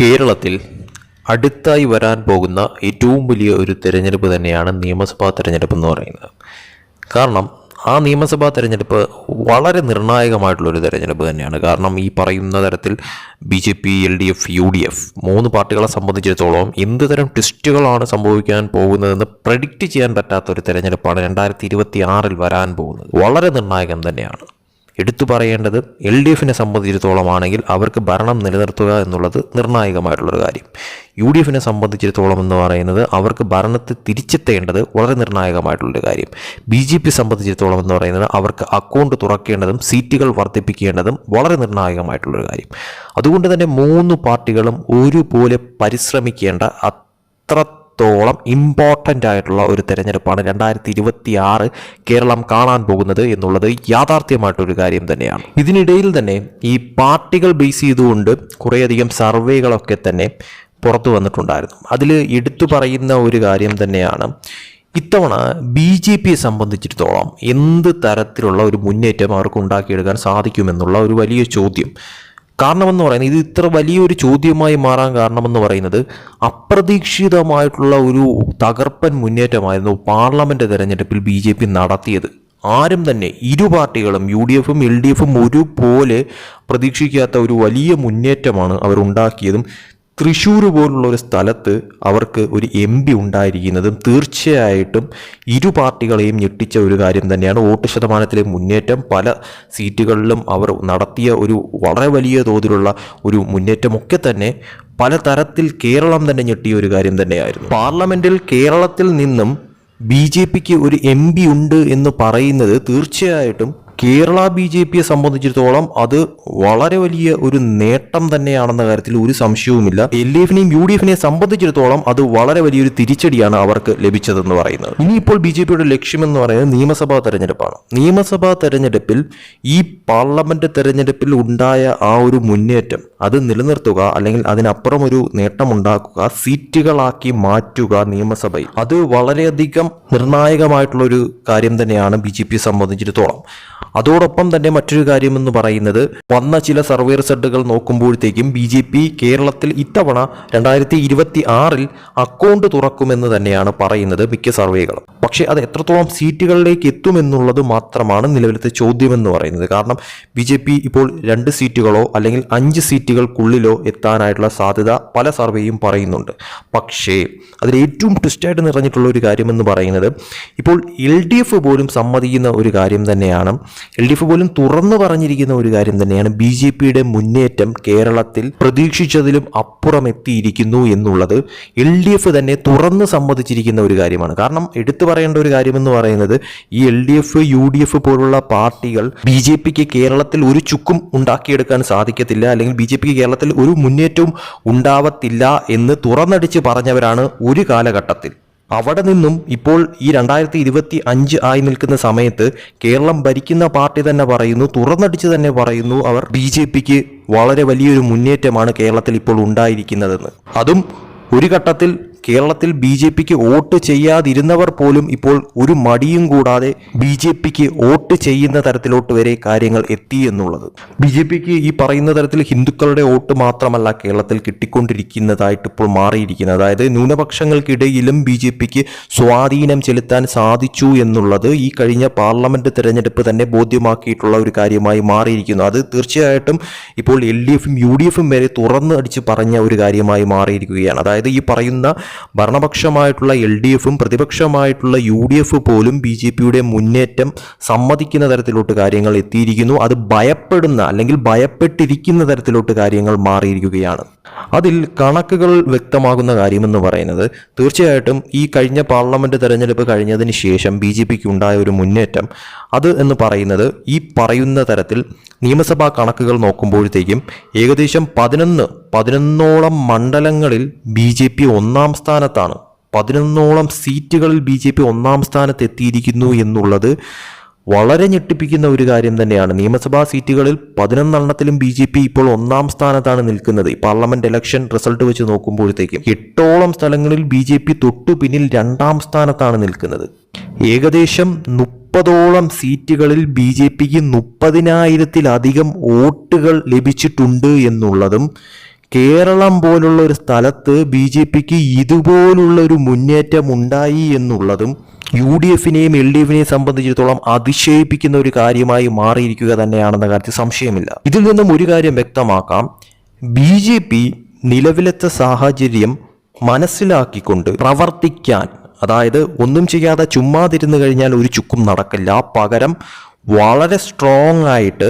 കേരളത്തിൽ അടുത്തായി വരാൻ പോകുന്ന ഏറ്റവും വലിയ ഒരു തിരഞ്ഞെടുപ്പ് തന്നെയാണ് നിയമസഭാ തിരഞ്ഞെടുപ്പ് എന്ന് പറയുന്നത്. കാരണം ആ നിയമസഭാ തിരഞ്ഞെടുപ്പ് വളരെ നിർണായകമായിട്ടുള്ളൊരു തിരഞ്ഞെടുപ്പ് തന്നെയാണ്. കാരണം ഈ പറയുന്ന തരത്തിൽ B J P L D F U D F മൂന്ന് പാർട്ടികളെ സംബന്ധിച്ചിടത്തോളം എന്ത് തരം ട്വിസ്റ്റുകളാണ് സംഭവിക്കാൻ പോകുന്നതെന്ന് പ്രഡിക്റ്റ് ചെയ്യാൻ പറ്റാത്ത ഒരു തിരഞ്ഞെടുപ്പാണ് രണ്ടായിരത്തി ഇരുപത്തി ആറിൽ വരാൻ പോകുന്നത്. വളരെ നിർണായകം തന്നെയാണ്. എടുത്തു പറയേണ്ടത് എൽ ഡി എഫിനെ സംബന്ധിച്ചിടത്തോളം ആണെങ്കിൽ അവർക്ക് ഭരണം നിലനിർത്തുക എന്നുള്ളത് നിർണായകമായിട്ടുള്ളൊരു കാര്യം. യു ഡി എഫിനെ സംബന്ധിച്ചിടത്തോളം എന്ന് പറയുന്നത് അവർക്ക് ഭരണത്തെ തിരിച്ചെത്തേണ്ടത് വളരെ നിർണായകമായിട്ടുള്ളൊരു കാര്യം. ബി ജെ പി സംബന്ധിച്ചിടത്തോളം എന്ന് പറയുന്നത് അവർക്ക് അക്കൗണ്ട് തുറക്കേണ്ടതും സീറ്റുകൾ വർദ്ധിപ്പിക്കേണ്ടതും വളരെ നിർണായകമായിട്ടുള്ളൊരു കാര്യം. അതുകൊണ്ട് തന്നെ മൂന്ന് പാർട്ടികളും ഒരുപോലെ പരിശ്രമിക്കേണ്ട അത്ര ത്തോളം ഇമ്പോർട്ടന്റ് ആയിട്ടുള്ള ഒരു തിരഞ്ഞെടുപ്പാണ് രണ്ടായിരത്തി ഇരുപത്തി ആറ് കേരളം കാണാൻ പോകുന്നത് എന്നുള്ളത് യാഥാർത്ഥ്യമായിട്ടൊരു കാര്യം തന്നെയാണ്. ഇതിനിടയിൽ തന്നെ ഈ പാർട്ടികൾ ബേസ് ചെയ്തുകൊണ്ട് കുറേയധികം സർവേകളൊക്കെ തന്നെ പുറത്തു വന്നിട്ടുണ്ടായിരുന്നു. അതിൽ എടുത്തു പറയുന്ന ഒരു കാര്യം തന്നെയാണ്. ഇത്തവണ ബി ജെ പിയെ സംബന്ധിച്ചിടത്തോളം എന്ത് തരത്തിലുള്ള ഒരു മുന്നേറ്റം അവർക്ക് ഉണ്ടാക്കിയെടുക്കാൻ സാധിക്കുമെന്നുള്ള ഒരു വലിയ ചോദ്യം. കാരണമെന്ന് പറയുന്നത് ഇത് ഇത്ര വലിയൊരു ചോദ്യമായി മാറാൻ കാരണമെന്ന് പറയുന്നത് അപ്രതീക്ഷിതമായിട്ടുള്ള ഒരു തകർപ്പൻ മുന്നേറ്റമായിരുന്നു പാർലമെന്റ് തെരഞ്ഞെടുപ്പിൽ ബി ജെ പി നടത്തിയത്. ആരും തന്നെ ഇരു പാർട്ടികളും യു ഡി എഫും എൽ ഡി എഫും ഒരുപോലെ പ്രതീക്ഷിക്കാത്ത ഒരു വലിയ മുന്നേറ്റമാണ് അവർ ഉണ്ടാക്കിയതും തൃശ്ശൂർ പോലുള്ള ഒരു സ്ഥലത്ത് അവർക്ക് ഒരു എം പി ഉണ്ടായിരിക്കുന്നതും തീർച്ചയായിട്ടും ഇരു പാർട്ടികളെയും ഞെട്ടിച്ച ഒരു കാര്യം തന്നെയാണ് വോട്ട് ശതമാനത്തിലെ മുന്നേറ്റം. പല സീറ്റുകളിലും അവർ നടത്തിയ ഒരു വളരെ വലിയ തോതിലുള്ള ഒരു മുന്നേറ്റമൊക്കെ തന്നെ പല തരത്തിൽ കേരളം തന്നെ ഞെട്ടിയ ഒരു കാര്യം തന്നെയായിരുന്നു. പാർലമെന്റിൽ കേരളത്തിൽ നിന്നും ബി ജെ പിക്ക് ഒരു എം പി ഉണ്ട് എന്ന് പറയുന്നത് തീർച്ചയായിട്ടും കേരള ബി ജെ പിയെ സംബന്ധിച്ചിടത്തോളം അത് വളരെ വലിയ ഒരു നേട്ടം തന്നെയാണെന്ന കാര്യത്തിൽ ഒരു സംശയവുമില്ല. എൽ ഡി എഫിനെയും യു ഡി എഫിനെയും സംബന്ധിച്ചിടത്തോളം അത് വളരെ വലിയൊരു തിരിച്ചടിയാണ് അവർക്ക് ലഭിച്ചതെന്ന് പറയുന്നത്. ഇനിയിപ്പോൾ ബി ജെ പിയുടെ ലക്ഷ്യമെന്ന് പറയുന്നത് നിയമസഭാ തെരഞ്ഞെടുപ്പാണ്. നിയമസഭാ തെരഞ്ഞെടുപ്പിൽ ഈ പാർലമെന്റ് തെരഞ്ഞെടുപ്പിൽ ഉണ്ടായ ആ ഒരു മുന്നേറ്റം അത് നിലനിർത്തുക അല്ലെങ്കിൽ അതിനപ്പുറം ഒരു നേട്ടമുണ്ടാക്കുക സീറ്റുകളാക്കി മാറ്റുക നിയമസഭയിൽ അത് വളരെയധികം നിർണായകമായിട്ടുള്ള ഒരു കാര്യം തന്നെയാണ് ബി ജെ പിയെ സംബന്ധിച്ചിടത്തോളം. അതോടൊപ്പം തന്നെ മറ്റൊരു കാര്യമെന്ന് പറയുന്നത് വന്ന ചില സർവേ റിസൾട്ടുകൾ നോക്കുമ്പോഴത്തേക്കും ബി ജെ പി കേരളത്തിൽ ഇത്തവണ രണ്ടായിരത്തി ഇരുപത്തി ആറിൽ അക്കൗണ്ട് തുറക്കുമെന്ന് തന്നെയാണ് പറയുന്നത് മിക്ക സർവേകളും. പക്ഷെ അത് എത്രത്തോളം സീറ്റുകളിലേക്ക് എത്തുമെന്നുള്ളത് മാത്രമാണ് നിലവിലത്തെ ചോദ്യമെന്ന് പറയുന്നത്. കാരണം ബി ജെ പി ഇപ്പോൾ രണ്ട് സീറ്റുകളോ അല്ലെങ്കിൽ അഞ്ച് സീറ്റുകൾക്കുള്ളിലോ എത്താനായിട്ടുള്ള സാധ്യത പല സർവേയും പറയുന്നുണ്ട്. പക്ഷേ അതിൽ ഏറ്റവും ട്വിസ്റ്റായിട്ട് നിറഞ്ഞിട്ടുള്ള ഒരു കാര്യമെന്ന് പറയുന്നത് ഇപ്പോൾ എൽ ഡി എഫ് പോലും സമ്മതിക്കുന്ന ഒരു കാര്യം തന്നെയാണ്. എൽ ഡി എഫ് പോലും തുറന്നു പറഞ്ഞിരിക്കുന്ന ഒരു കാര്യം തന്നെയാണ് ബി ജെ പിയുടെ മുന്നേറ്റം കേരളത്തിൽ പ്രതീക്ഷിച്ചതിലും അപ്പുറം എത്തിയിരിക്കുന്നു എന്നുള്ളത് എൽ ഡി എഫ് തന്നെ തുറന്ന് സമ്മതിച്ചിരിക്കുന്ന ഒരു കാര്യമാണ്. കാരണം എടുത്തു പറയേണ്ട ഒരു കാര്യമെന്ന് പറയുന്നത് ഈ L D F U D F പോലുള്ള പാർട്ടികൾ ബി ജെ പിക്ക് കേരളത്തിൽ ഒരു ചുക്കും ഉണ്ടാക്കിയെടുക്കാൻ സാധിക്കത്തില്ല അല്ലെങ്കിൽ ബി ജെ പിക്ക് കേരളത്തിൽ ഒരു മുന്നേറ്റവും ഉണ്ടാവത്തില്ല എന്ന് തുറന്നടിച്ച് പറഞ്ഞവരാണ് ഒരു കാലഘട്ടത്തിൽ. അവിടെ നിന്നും ഇപ്പോൾ ഈ രണ്ടായിരത്തി ഇരുപത്തി അഞ്ച് ആയി നിൽക്കുന്ന സമയത്ത് കേരളം ഭരിക്കുന്ന പാർട്ടി തന്നെ പറയുന്നു തുറന്നടിച്ച് തന്നെ പറയുന്നു അവർ ബി ജെ പിക്ക് വളരെ വലിയൊരു മുന്നേറ്റമാണ് കേരളത്തിൽ ഇപ്പോൾ ഉണ്ടായിരിക്കുന്നതെന്ന്. അതും ഒരു ഘട്ടത്തിൽ കേരളത്തിൽ ബി ജെ പിക്ക് വോട്ട് ചെയ്യാതിരുന്നവർ പോലും ഇപ്പോൾ ഒരു മടിയും കൂടാതെ ബി ജെ പിക്ക് വോട്ട് ചെയ്യുന്ന തരത്തിലോട്ട് വരെ കാര്യങ്ങൾ എത്തി എന്നുള്ളത്. ബി ജെ പിക്ക് ഈ പറയുന്ന തരത്തിൽ ഹിന്ദുക്കളുടെ വോട്ട് മാത്രമല്ല കേരളത്തിൽ കിട്ടിക്കൊണ്ടിരിക്കുന്നതായിട്ട് ഇപ്പോൾ മാറിയിരിക്കുന്നത്. അതായത് ന്യൂനപക്ഷങ്ങൾക്കിടയിലും ബി ജെ പിക്ക് സ്വാധീനം ചെലുത്താൻ സാധിച്ചു എന്നുള്ളത് ഈ കഴിഞ്ഞ പാർലമെന്റ് തെരഞ്ഞെടുപ്പ് തന്നെ ബോധ്യമാക്കിയിട്ടുള്ള ഒരു കാര്യമായി മാറിയിരിക്കുന്നു. അത് തീർച്ചയായിട്ടും ഇപ്പോൾ എൽ ഡി എഫും യു ഡി എഫും വരെ തുറന്നടിച്ച് പറഞ്ഞ ഒരു കാര്യമായി മാറിയിരിക്കുകയാണ്. അതായത് ഈ പറയുന്ന ഭരണപക്ഷമായിട്ടുള്ള എൽ ഡി എഫും പ്രതിപക്ഷമായിട്ടുള്ള യു ഡി എഫ് പോലും ബി ജെ പിയുടെ മുന്നേറ്റം സമ്മതിക്കുന്ന തരത്തിലോട്ട് കാര്യങ്ങൾ എത്തിയിരിക്കുന്നു. അത് ഭയപ്പെടുന്ന അല്ലെങ്കിൽ ഭയപ്പെട്ടിരിക്കുന്ന തരത്തിലോട്ട് കാര്യങ്ങൾ മാറിയിരിക്കുകയാണ്. അതിൽ കണക്കുകൾ വ്യക്തമാകുന്ന കാര്യമെന്ന് പറയുന്നത് തീർച്ചയായിട്ടും ഈ കഴിഞ്ഞ പാർലമെന്റ് തെരഞ്ഞെടുപ്പ് കഴിഞ്ഞതിന് ശേഷം ബി ജെ പിക്ക് ഉണ്ടായ ഒരു മുന്നേറ്റം. അത് എന്ന് പറയുന്നത് ഈ പറയുന്ന തരത്തിൽ നിയമസഭാ കണക്കുകൾ നോക്കുമ്പോഴത്തേക്കും ഏകദേശം പതിനൊന്ന് പതിനൊന്നോളം മണ്ഡലങ്ങളിൽ ബി ജെ പി ഒന്നാം സ്ഥാനത്താണ്. പതിനൊന്നോളം സീറ്റുകളിൽ ബി ജെ പി ഒന്നാം സ്ഥാനത്ത് എത്തിയിരിക്കുന്നു എന്നുള്ളത് വളരെ ഞെട്ടിപ്പിക്കുന്ന ഒരു കാര്യം തന്നെയാണ്. നിയമസഭാ സീറ്റുകളിൽ പതിനൊന്നെണ്ണത്തിലും ബി ജെ പി ഇപ്പോൾ ഒന്നാം സ്ഥാനത്താണ് നിൽക്കുന്നത്. പാർലമെന്റ് ഇലക്ഷൻ റിസൾട്ട് വെച്ച് നോക്കുമ്പോഴത്തേക്കും എട്ടോളം സ്ഥലങ്ങളിൽ ബി ജെ പി തൊട്ടു പിന്നിൽ രണ്ടാം സ്ഥാനത്താണ് നിൽക്കുന്നത്. ഏകദേശം മുപ്പതോളം സീറ്റുകളിൽ ബി ജെ പിക്ക് മുപ്പതിനായിരത്തിലധികം വോട്ടുകൾ ലഭിച്ചിട്ടുണ്ട് എന്നുള്ളതും കേരളം പോലുള്ള ഒരു സ്ഥലത്ത് ബി ജെ പിക്ക് ഇതുപോലുള്ള ഒരു മുന്നേറ്റം ഉണ്ടായി എന്നുള്ളതും യു ഡി എഫിനെയും എൽ ഡി എഫിനെയും സംബന്ധിച്ചിടത്തോളം അതിശയിപ്പിക്കുന്ന ഒരു കാര്യമായി മാറിയിരിക്കുക തന്നെയാണെന്ന കാര്യത്തിൽ സംശയമില്ല. ഇതിൽ നിന്നും ഒരു കാര്യം വ്യക്തമാക്കാം. ബി ജെ പി നിലവിലത്തെ സാഹചര്യം മനസ്സിലാക്കിക്കൊണ്ട് പ്രവർത്തിക്കാൻ അതായത് ഒന്നും ചെയ്യാതെ ചുമ്മാതിരുന്നു കഴിഞ്ഞാൽ ഒരു ചുക്കും നടക്കില്ല. പകരം വളരെ സ്ട്രോങ് ആയിട്ട്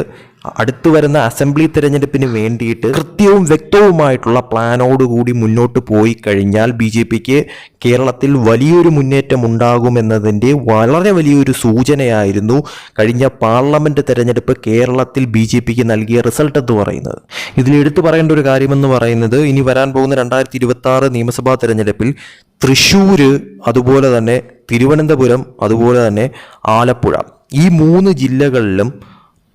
അടുത്തു വരുന്ന അസംബ്ലി തെരഞ്ഞെടുപ്പിന് വേണ്ടിയിട്ട് കൃത്യവും വ്യക്തവുമായിട്ടുള്ള പ്ലാനോടുകൂടി മുന്നോട്ട് പോയി കഴിഞ്ഞാൽ ബി ജെ പിക്ക് കേരളത്തിൽ വലിയൊരു മുന്നേറ്റം ഉണ്ടാകുമെന്നതിന്റെ വളരെ വലിയൊരു സൂചനയായിരുന്നു കഴിഞ്ഞ പാർലമെന്റ് തെരഞ്ഞെടുപ്പ് കേരളത്തിൽ ബി ജെ പിക്ക് നൽകിയ റിസൾട്ട് എന്ന് പറയുന്നത്. ഇതിൽ എടുത്തു പറയേണ്ട ഒരു കാര്യമെന്ന് പറയുന്നത് ഇനി വരാൻ പോകുന്ന രണ്ടായിരത്തി ഇരുപത്തി ആറ് നിയമസഭാ തെരഞ്ഞെടുപ്പിൽ തൃശ്ശൂർ അതുപോലെ തന്നെ തിരുവനന്തപുരം അതുപോലെ തന്നെ ആലപ്പുഴ ഈ മൂന്ന് ജില്ലകളിലും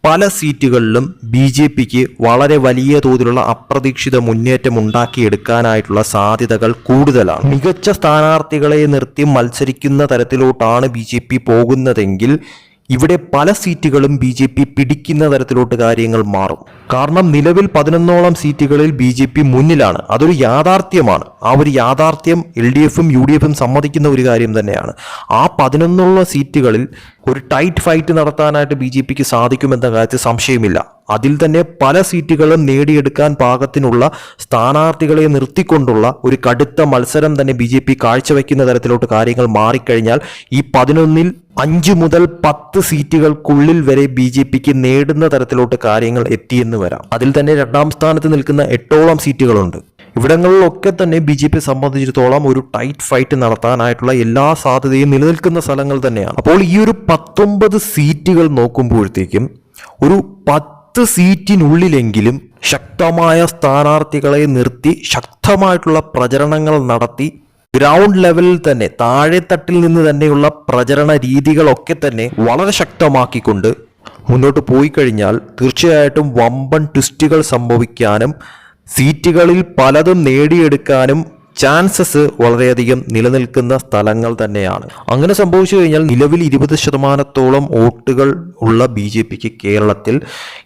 പല സീറ്റുകളിലും ബി ജെ പിക്ക് വളരെ വലിയ തോതിലുള്ള അപ്രതീക്ഷിത മുന്നേറ്റം ഉണ്ടാക്കിയെടുക്കാനായിട്ടുള്ള സാധ്യതകൾ കൂടുതലാണ്. മികച്ച സ്ഥാനാർത്ഥികളെ നിർത്തി മത്സരിക്കുന്ന തരത്തിലോട്ടാണ് ബി ജെ പി പോകുന്നതെങ്കിൽ ഇവിടെ പല സീറ്റുകളും ബി ജെ പി പിടിക്കുന്ന തരത്തിലോട്ട് കാര്യങ്ങൾ മാറും. കാരണം നിലവിൽ പതിനൊന്നോളം സീറ്റുകളിൽ ബി ജെ പി മുന്നിലാണ്. അതൊരു യാഥാർത്ഥ്യമാണ്. ആ ഒരു യാഥാർത്ഥ്യം എൽ ഡി എഫും യു ഡി എഫും സമ്മതിക്കുന്ന ഒരു കാര്യം തന്നെയാണ്. ആ പതിനൊന്നോളം സീറ്റുകളിൽ ഒരു ടൈറ്റ് ഫൈറ്റ് നടത്താനായിട്ട് ബി ജെ പിക്ക് സാധിക്കുമെന്ന കാര്യത്തിൽ സംശയമില്ല. അതിൽ തന്നെ പല സീറ്റുകളും നേടിയെടുക്കാൻ പാകത്തിനുള്ള സ്ഥാനാർത്ഥികളെ നിർത്തിക്കൊണ്ടുള്ള ഒരു കടുത്ത മത്സരം തന്നെ ബി ജെ പി കാഴ്ചവെക്കുന്ന തരത്തിലോട്ട് കാര്യങ്ങൾ മാറിക്കഴിഞ്ഞാൽ ഈ പതിനൊന്നിൽ അഞ്ച് മുതൽ പത്ത് സീറ്റുകൾക്കുള്ളിൽ വരെ ബി ജെ പിക്ക് നേടുന്ന തരത്തിലോട്ട് കാര്യങ്ങൾ എത്തിയെന്ന് വരാം. അതിൽ തന്നെ രണ്ടാം സ്ഥാനത്ത് നിൽക്കുന്ന എട്ടോളം സീറ്റുകളുണ്ട്. ഇവിടങ്ങളിലൊക്കെ തന്നെ ബി ജെ പി സംബന്ധിച്ചിടത്തോളം ഒരു ടൈറ്റ് ഫൈറ്റ് നടത്താനായിട്ടുള്ള എല്ലാ സാധ്യതയും നിലനിൽക്കുന്ന സ്ഥലങ്ങൾ തന്നെയാണ്. അപ്പോൾ ഈ ഒരു പത്തൊമ്പത് സീറ്റുകൾ നോക്കുമ്പോഴത്തേക്കും ഒരു പത്ത് സീറ്റിനുള്ളിലെങ്കിലും ശക്തമായ സ്ഥാനാർത്ഥികളെ നിർത്തി ശക്തമായിട്ടുള്ള പ്രചരണങ്ങൾ നടത്തി ഗ്രൗണ്ട് ലെവലിൽ തന്നെ താഴെത്തട്ടിൽ നിന്ന് തന്നെയുള്ള പ്രചരണ രീതികളൊക്കെ തന്നെ വളരെ ശക്തമാക്കിക്കൊണ്ട് മുന്നോട്ട് പോയി കഴിഞ്ഞാൽ തീർച്ചയായിട്ടും വമ്പൻ ട്വിസ്റ്റുകൾ സംഭവിക്കാനും സീറ്റുകളിൽ പലതും നേടിയെടുക്കാനും ചാൻസസ് വളരെയധികം നിലനിൽക്കുന്ന സ്ഥലങ്ങൾ തന്നെയാണ്. അങ്ങനെ സംഭവിച്ചു കഴിഞ്ഞാൽ നിലവിൽ ഇരുപത് ശതമാനത്തോളം വോട്ടുകൾ ഉള്ള ബി ജെ പിക്ക് കേരളത്തിൽ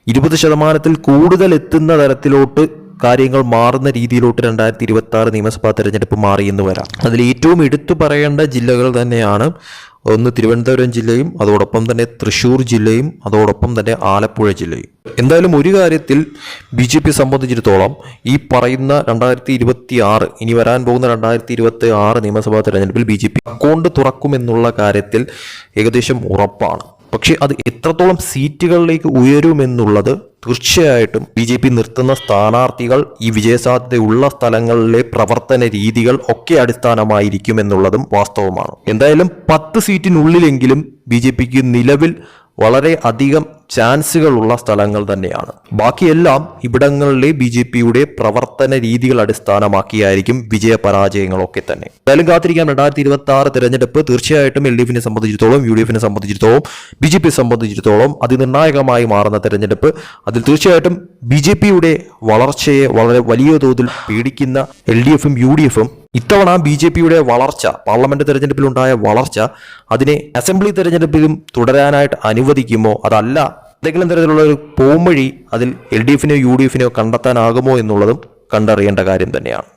ഇരുപത് ശതമാനത്തിൽ കൂടുതൽ എത്തുന്ന തരത്തിലോട്ട് കാര്യങ്ങൾ മാറുന്ന രീതിയിലോട്ട് രണ്ടായിരത്തി ഇരുപത്തി ആറ് നിയമസഭാ തെരഞ്ഞെടുപ്പ് മാറിയെന്ന് വരാം. അതിൽ ഏറ്റവും എടുത്തു പറയേണ്ട ജില്ലകൾ തന്നെയാണ് ഒന്ന് തിരുവനന്തപുരം ജില്ലയും അതോടൊപ്പം തന്നെ തൃശ്ശൂർ ജില്ലയും അതോടൊപ്പം തന്നെ ആലപ്പുഴ ജില്ലയും. എന്തായാലും ഒരു കാര്യത്തിൽ ബി ജെ പി സംബന്ധിച്ചിടത്തോളം ഈ പറയുന്ന രണ്ടായിരത്തി ഇരുപത്തി ആറ് ഇനി വരാൻ പോകുന്ന രണ്ടായിരത്തി ഇരുപത്തി ആറ് നിയമസഭാ തെരഞ്ഞെടുപ്പിൽ ബി ജെ പി അക്കൗണ്ട് തുറക്കുമെന്നുള്ള കാര്യത്തിൽ ഏകദേശം ഉറപ്പാണ്. പക്ഷേ അത് എത്രത്തോളം സീറ്റുകളിലേക്ക് ഉയരുമെന്നുള്ളത് തീർച്ചയായിട്ടും ബി ജെ പി നിർത്തുന്ന സ്ഥാനാർത്ഥികൾ ഈ വിജയസാധ്യതയുള്ള സ്ഥലങ്ങളിലെ പ്രവർത്തന രീതികൾ ഒക്കെ അടിസ്ഥാനമായിരിക്കും എന്നുള്ളതും വാസ്തവമാണ്. എന്തായാലും പത്ത് സീറ്റിനുള്ളിലെങ്കിലും ബി ജെ പിക്ക് നിലവിൽ വളരെ അധികം ചാൻസുകളുള്ള സ്ഥലങ്ങൾ തന്നെയാണ്. ബാക്കിയെല്ലാം ഇവിടങ്ങളിലെ ബി ജെ പിയുടെ പ്രവർത്തന രീതികൾ അടിസ്ഥാനമാക്കിയായിരിക്കും വിജയപരാജയങ്ങളൊക്കെ തന്നെ. എന്തായാലും കാത്തിരിക്കാം. രണ്ടായിരത്തി ഇരുപത്തി ആറ് തെരഞ്ഞെടുപ്പ് തീർച്ചയായിട്ടും എൽ ഡി എഫിനെ സംബന്ധിച്ചിടത്തോളം യു ഡി എഫിനെ സംബന്ധിച്ചിടത്തോളം ബി ജെ പിയെ സംബന്ധിച്ചിടത്തോളം അതിനിർണായകമായി മാറുന്ന തെരഞ്ഞെടുപ്പ്. അതിൽ തീർച്ചയായിട്ടും ബി ജെ പിയുടെ വളർച്ചയെ വളരെ വലിയ തോതിൽ പേടിക്കുന്ന എൽ ഡി എഫും യു ഡി എഫും ഇത്തവണ ബി ജെ പിയുടെ വളർച്ച പാർലമെന്റ് തെരഞ്ഞെടുപ്പിലുണ്ടായ വളർച്ച അതിനെ അസംബ്ലി തെരഞ്ഞെടുപ്പിലും തുടരാനായിട്ട് അനുവദിക്കുമോ? അതല്ല എന്തെങ്കിലും തരത്തിലുള്ള ഒരു പോംവഴി അതിൽ എൽ ഡി എഫിനെയോ യു ഡി എഫിനെയോ കണ്ടെത്താനാകുമോ എന്നുള്ളതും കണ്ടറിയേണ്ട കാര്യം തന്നെയാണ്.